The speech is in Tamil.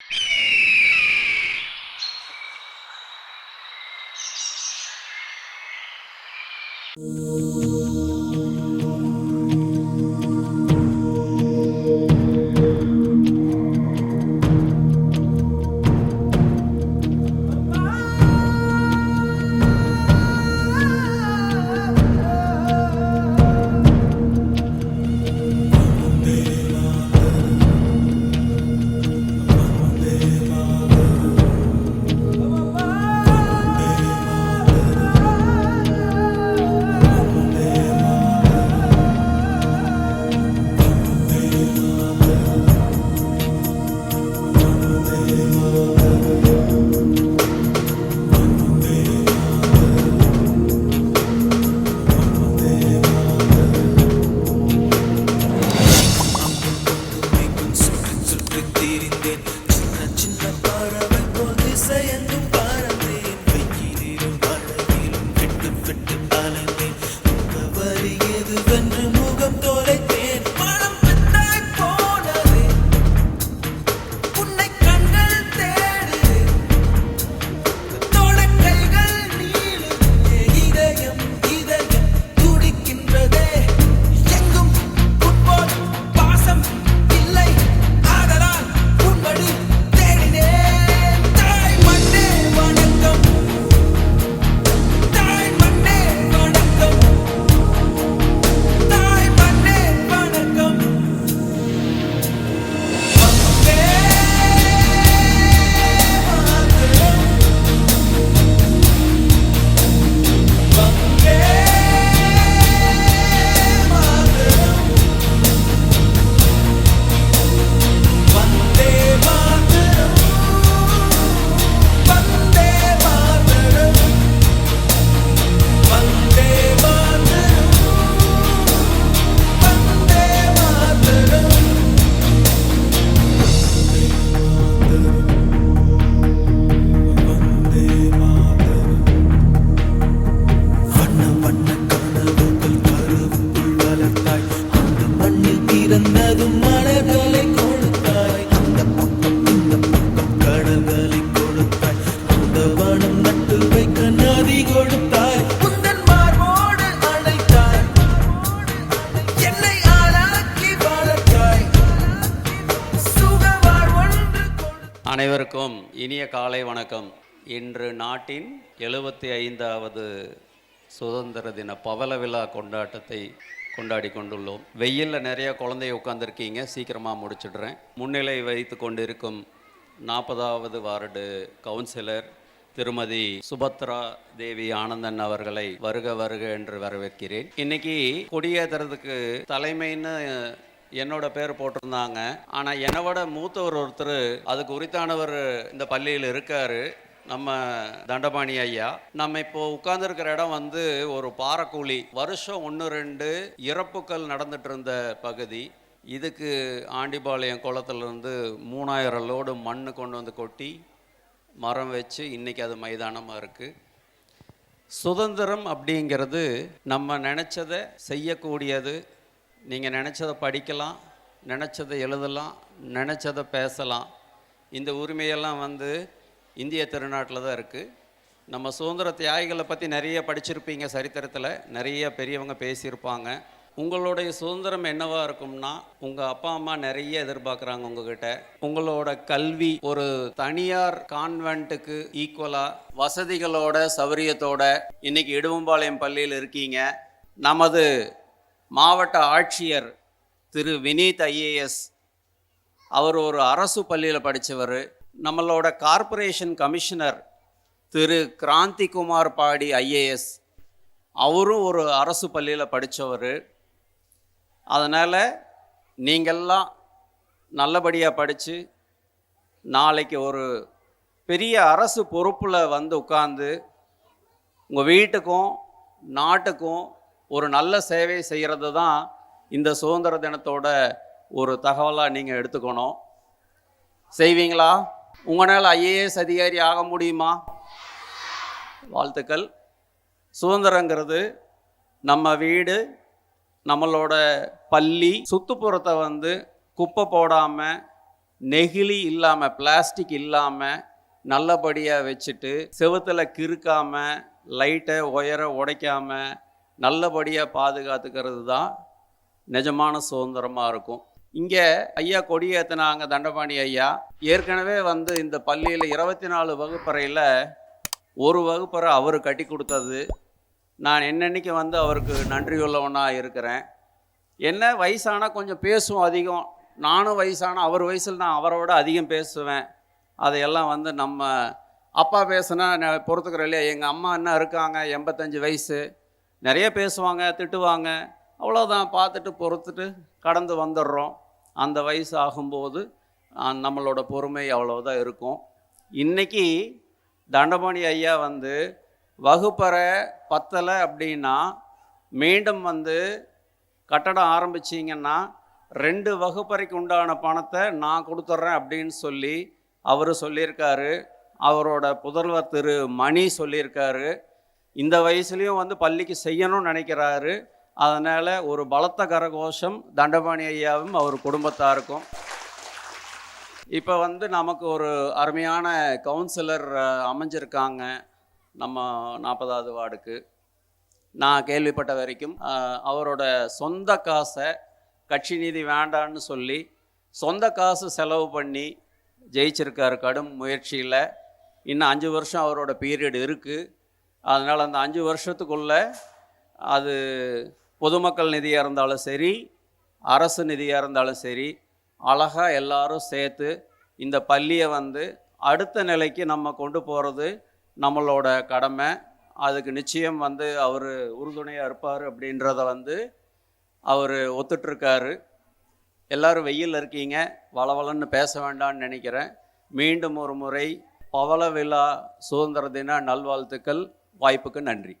Thank you. பிறந்ததும் மலர்களை கொடுத்தாய். அந்த பக்கம் இந்த பக்கம் கடல்களை கொடுத்தாய். அந்த வனம் நட்டு வைக்க நதி கொடுத்தாய். அனைவருக்கும் இனிய காலை வணக்கம். இன்று நாட்டின் எழுபத்தி ஐந்தாவது சுதந்திர தின பவல விழா கொண்டாட்டத்தை கொண்டாடி கொண்டுள்ளோம். வெயிலில் நிறைய குழந்தைய உட்காந்துருக்கீங்க சீக்கிரமாக முடிச்சிடுறேன். முன்னிலை வைத்து கொண்டிருக்கும் நாற்பதாவது வார்டு கவுன்சிலர் திருமதி சுபத்ரா தேவி ஆனந்தன் அவர்களை வருக வருக என்று வரவேற்கிறேன். இன்னைக்கு கொடியேற்றுறதுக்கு தலைமைன்னு என்னோட பேர் போட்டிருந்தாங்க. ஆனால் என்னை விட மூத்தவர் ஒருத்தர் அதுக்கு உரித்தானவர் இந்த பள்ளியில் இருக்காரு. நம்ம தண்டபாணி ஐயா நம்ம இப்போ உட்கார்ந்துருக்கிற இடம் வந்து ஒரு பாறைக்கூலி. வருஷம் ஒன்று ரெண்டு இறப்புக்கள் நடந்துட்டு இருந்த பகுதி. இதுக்கு ஆண்டிபாளையம் குளத்துலேருந்து மூணாயிரம் லோடு மண் கொண்டு வந்து கொட்டி மரம் வச்சு இன்றைக்கி அது மைதானமாக இருக்குது சுதந்திரம் அப்படிங்கிறது நம்ம நினச்சதை செய்யக்கூடியது. நீங்கள் நினச்சதை படிக்கலாம் நினச்சதை எழுதலாம் நினச்சதை பேசலாம். இந்த உரிமையெல்லாம் வந்து இந்திய திருநாட்டில் தான் இருக்குது நம்ம சுதந்திர தியாகிகளை பற்றி நிறைய படிச்சிருப்பீங்க சரித்திரத்தில். நிறைய பெரியவங்க பேசியிருப்பாங்க. உங்களுடைய சுதந்திரம் என்னவாக இருக்கும்னா உங்கள் அப்பா அம்மா நிறைய எதிர்பார்க்குறாங்க உங்ககிட்ட. உங்களோட கல்வி ஒரு தனியார் கான்வென்ட்டுக்கு ஈக்குவலாக வசதிகளோட சௌரியத்தோட இன்னைக்கு இடுவம்பாளையம் பள்ளியில் இருக்கீங்க. நமது மாவட்ட ஆட்சியர் திரு வினீத் ஐஏஎஸ் அவர் ஒரு அரசு பள்ளியில் படித்தவர் நம்மளோட கார்ப்பரேஷன் கமிஷனர் திரு கிராந்திகுமார் பாடி ஐஏஎஸ் அவரும் ஒரு அரசு பள்ளியில் படித்தவர் அதனால் நீங்கள்லாம் நல்லபடியாக படித்து நாளைக்கு ஒரு பெரிய அரசு பொறுப்பில் வந்து உட்காந்து உங்கள் வீட்டுக்கும் நாட்டுக்கும் ஒரு நல்ல சேவை செய்கிறது தான் இந்த சுதந்திர தினத்தோட ஒரு தகவலாக நீங்கள் எடுத்துக்கணும். செய்வீங்களா? உங்களால் ஐஏஎஸ் அதிகாரி ஆக முடியுமா? வாழ்த்துக்கள். சுதந்திரங்கிறது நம்ம வீடு நம்மளோட பள்ளி. சுற்றுப்புறத்தை வந்து குப்பை போடாமல் நெகிழி இல்லாமல் பிளாஸ்டிக் இல்லாமல் நல்லபடியாக வச்சுட்டு செவுத்துல கிறுக்காமல் லைட்டை ஒயரை உடைக்காமல் நல்லபடியாக பாதுகாத்துக்கிறது தான் நிஜமான சுதந்திரமாக இருக்கும். இங்கே ஐயா கொடியேற்றினாங்க தண்டபாணி ஐயா. ஏற்கனவே வந்து இந்த பள்ளியில் இருபத்தி நாலு வகுப்பறையில் ஒரு வகுப்பறை அவர் கட்டி கொடுத்தது. நான் என்னன்னைக்கு வந்து அவருக்கு நன்றியுள்ளவனாக இருக்கிறேன். என்ன வயசானால் கொஞ்சம் பேசுவோம் அதிகம். நானும் வயசான அவர் வயசில் நான் அவரை விட அதிகம் பேசுவேன். அதையெல்லாம் வந்து நம்ம அப்பா பேசுனா நான் இல்லையா? எங்கள் அம்மா என்ன இருக்காங்க? எண்பத்தஞ்சு வயசு. நிறைய பேசுவாங்க திட்டுவாங்க. அவ்வளோதான் பார்த்துட்டு பொறுத்துட்டு கடந்து வந்துடுறோம். அந்த வயசு ஆகும்போது நம்மளோட பொறுமை அவ்வளோதான் இருக்கும். இன்றைக்கி தண்டபாணி ஐயா வந்து வகுப்பறை பத்தலை அப்படின்னா மீண்டும் வந்து கட்டடம் ஆரம்பிச்சிங்கன்னா ரெண்டு வகுப்பறைக்கு உண்டான பணத்தை நான் கொடுத்துட்றேன் அப்படின்னு சொல்லி அவர் சொல்லியிருக்காரு. அவரோட புதல்வர் திரு மணி சொல்லியிருக்காரு. இந்த வயசுலேயும் வந்து பள்ளிக்கு செய்யணும்னு நினைக்கிறாரு. அதனால் ஒரு பலத்த கரகோஷம் தண்டபாணி ஐயாவும் அவர் குடும்பத்தாருக்கும். இப்போ வந்து நமக்கு ஒரு அருமையான கவுன்சிலர் அமைஞ்சிருக்காங்க. நம்ம நாற்பதாவது வார்டுக்கு. நான் கேள்விப்பட்ட வரைக்கும் அவரோட சொந்த காசை கட்சி நிதி வேண்டான்னு சொல்லி சொந்த காசு செலவு பண்ணி ஜெயிச்சிருக்காரு கடும் முயற்சியில். இன்னும் அஞ்சு வருஷம் அவரோட பீரியட் இருக்குது அதனால் அந்த அஞ்சு வருஷத்துக்குள்ளே அது பொதுமக்கள் நிதியாக இருந்தாலும் சரி அரசு நிதியாக இருந்தாலும் சரி அழகாக எல்லாரும் சேர்த்து இந்த பள்ளியை வந்து அடுத்த நிலைக்கு நம்ம கொண்டு போகிறது நம்மளோட கடமை. அதுக்கு நிச்சயம் வந்து அவர் உறுதுணையாக இருப்பார் அப்படின்றத வந்து அவர் ஒத்துட்ருக்காரு எல்லாரும் வெயில் இருக்கீங்க வளவலன்னு பேச வேண்டாம்னு நினைக்கிறேன். மீண்டும் ஒரு முறை பவள விழா சுதந்திர தின நல்வாழ்த்துக்கள் வாய்ப்புக்கு நன்றி.